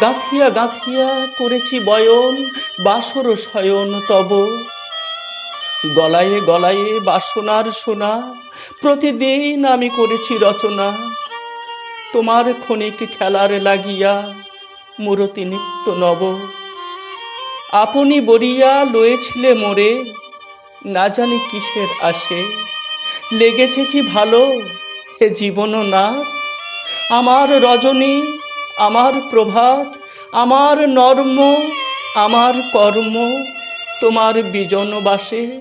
গাঁথিয়া গাঁথিয়া করেছি বয়ন, বাসর শয়ন তব। গলায়ে গলায়ে বাসনার সোনা, প্রতিদিন আমি করেছি রচনা। তোমার ক্ষণিক খেলার লাগিয়া মূরতি নিত্য নব। আপনি বরিয়া লয়েছিলে মোরে, না জানি কিসের আসে। লেগেছে কি ভালো, হে জীবন না আমার রজনী আমার প্রভাত, আমার নর্ম, আমার কর্ম, তোমার বিজন বাসে।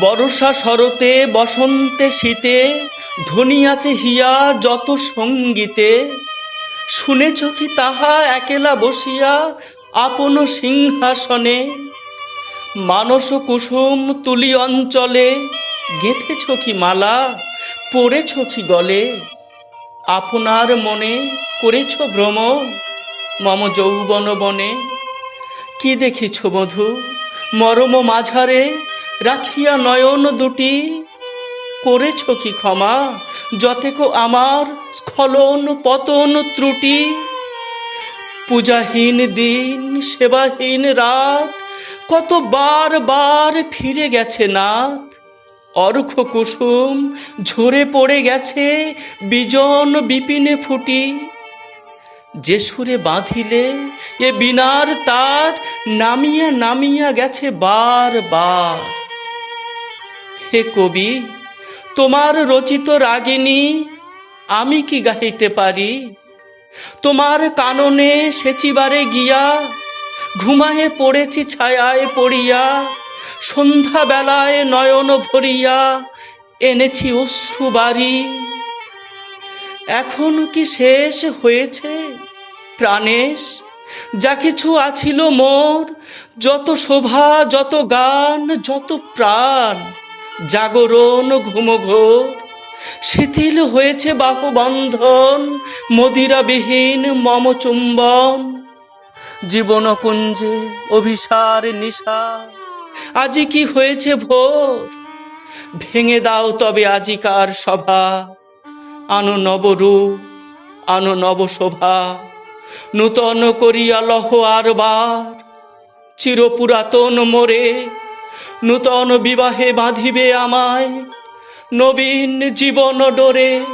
বর্ষা শরতে, বসন্তে শীতে ধ্বনি আছে হিয়া যত সঙ্গীতে। শুনেছ কি তাহা একেলা বসিয়া আপন সিংহাসনে? মানস কুসুম তুলি অঞ্চলে, গেঁথেছ কি মালা, পড়েছ কি গলে? আপনার মনে করেছ ভ্রমণ মম যৌবন বনে। কি দেখিছ মধু? মরম মাঝারে রাখিয়া নয়ন দুটি। করেছ কি ক্ষমা? যতেক আমার স্খলন পতন ত্রুটি। পূজাহীন দিন, সেবাহীন রাত কত বার বার ফিরে গেছে নাথ? অর্ঘ কুসুম ঝরে পড়ে গেছে বিজন বিপিনে ফুটি। যে সুরে বাঁধিলে এ বিনার তার নামিয়া নামিয়া গেছে বার বার। হে কবি, তোমার রচিত রাগিনী, আমি কি গাহিতে পারি? তোমার কাননে সেচিবারে গিয়া ঘুমায়ে পড়েছি ছায়ায় পড়িয়া। সন্ধ্যা বেলায় নয়ন ভরিয়া এনেছি অশ্রু বাড়ি এখন কি শেষ হয়েছে? প্রাণেশ, যা কিছু আছিল মোর, যত শোভা, যত গান, যত প্রাণ, জাগরণ ঘুমঘোর। শিথিল হয়েছে বাহুবন্ধন, মদিরাবিহীন মম চুম্বন। জীবনকুঞ্জে অভিসার নিশা আজি কি হয়েছে ভোর? ভেঙে দাও তবে আজিকার সভা। আনো নবরূপ আনো নবশোভা নূতন করিয়া লহ আরবার চিরপুরাতন মোরে, নূতন বিবাহে বাঁধিবে আমায়। নবীন জীবন ডোরে